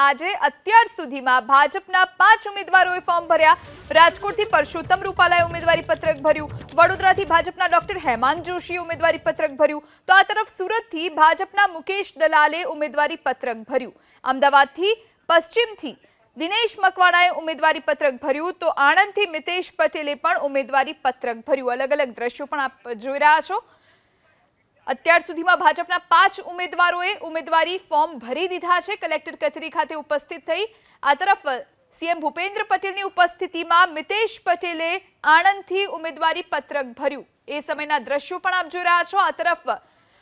આજે અત્યાર સુધીમાં ભાજપના પાંચ ઉમેદવારોએ ફોર્મ ભર્યા. રાજકોટથી પરસોત્તમ રૂપાલાએ ઉમેદવારી પત્રક ભર્યું. વડોદરાથી ભાજપના ડોક્ટર હેમાંગ જોશીએ ઉમેદવારી પત્રક ભર્યું. તો આ તરફ સુરતથી ભાજપના મુકેશ દલાલે ઉમેદવારી પત્રક ભર્યું. અમદાવાદથી પશ્ચિમથી દિનેશ મકવાણાએ ઉમેદવારી પત્રક ભર્યું. તો આણંદથી મિતેશ પટેલે પણ ઉમેદવારી પત્રક ભર્યું. અલગ અલગ દ્રશ્યો પણ આપ જોઈ રહ્યા છો. અત્યાર સુધીમાં ભાજપના પાંચ ઉમેદવારોએ ઉમેદવારી ફોર્મ ભરી દીધા છે. કલેક્ટર કચેરી ખાતે ઉપસ્થિત થઈ આ તરફ સીએમ ભૂપેન્દ્ર પટેલની ઉપસ્થિતિમાં મિતેશ પટેલે આણંદથી ઉમેદવારી પત્રક ભર્યું. એ સમયના દ્રશ્યો પણ આપ જોઈ રહ્યા છો. આ તરફ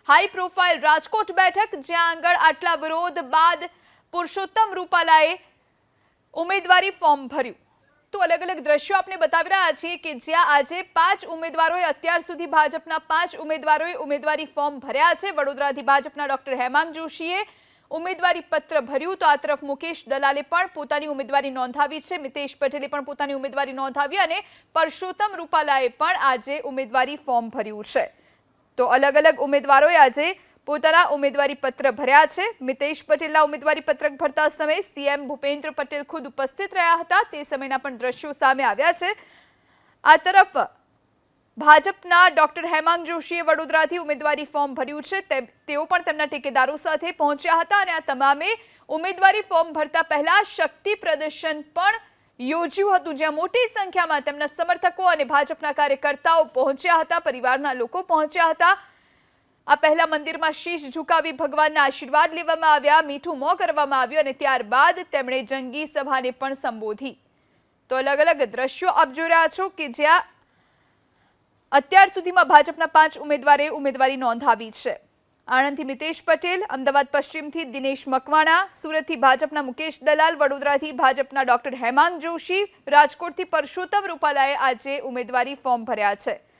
હાઈ પ્રોફાઇલ રાજકોટ બેઠક, જ્યાં આગળ આટલા વિરોધ બાદ પુરુષોત્તમ રૂપાલાએ ઉમેદવારી ફોર્મ ભર્યું. તો અલગ અલગ દ્રશ્યો આપણે બતાવી રહ્યા છીએ કે જ્યાં આજે પાંચ ઉમેદવારોએ અત્યાર સુધી ભાજપના પાંચ ઉમેદવારોએ ઉમેદવારી ફોર્મ ભર્યા છે. વડોદરાથી ભાજપના ડોક્ટર હેમાંગ જોશીએ ઉમેદવારી પત્ર ભર્યું તો આ તરફ મુકેશ દલાલે પણ પોતાની ઉમેદવારી નોંધાવી છે. મિતેશ પટેલે પણ પોતાની ઉમેદવારી નોંધાવી અને પરસોત્તમ રૂપાલાએ પણ આજે ઉમેદવારી ફોર્મ ભર્યું છે. તો અલગ અલગ ઉમેદવારોએ આજે પોતાના ઉમેદવારી પત્ર ભર્યા છે. મિતેશ પટેલના ઉમેદવારી પત્રક ભરતા સમયે સીએમ ભૂપેન્દ્ર પટેલ ખુદ ઉપસ્થિત રહ્યા હતા. તે સમયના પણ દ્રશ્યો સામે આવ્યા છે. આ તરફ ભાજપના ડોક્ટર હેમાંગ જોશીએ વડોદરાથી ઉમેદવારી ફોર્મ ભર્યું છે. તેઓ પણ તેમના ટેકેદારો સાથે પહોંચ્યા હતા અને આ તમામે ઉમેદવારી ફોર્મ ભરતા પહેલા શક્તિ પ્રદર્શન પણ યોજ્યું હતું. જ્યાં મોટી સંખ્યામાં તેમના સમર્થકો અને ભાજપના કાર્યકર્તાઓ પહોંચ્યા હતા. પરિવારના લોકો પહોંચ્યા હતા. આ પહેલા મંદિરમાં શીશ ઝુકાવી ભગવાનના આશીર્વાદ લેવામાં આવ્યા, મીઠું મોં કરવામાં આવ્યું અને ત્યારબાદ તેમણે જંગી સભાને પણ સંબોધી. તો અલગ અલગ દ્રશ્યો આપ જોઈ રહ્યા છો કે જ્યાં અત્યાર સુધીમાં ભાજપના પાંચ ઉમેદવારે ઉમેદવારી નોંધાવી છે. આણંદથી મિતેશ પટેલ, અમદાવાદ પશ્ચિમથી દિનેશ મકવાણા, સુરતથી ભાજપના મુકેશ દલાલ, વડોદરાથી ભાજપના ડોક્ટર હેમાંગ જોશી, રાજકોટથી પરસોત્તમ રૂપાલાએ આજે ઉમેદવારી ફોર્મ ભર્યા છે.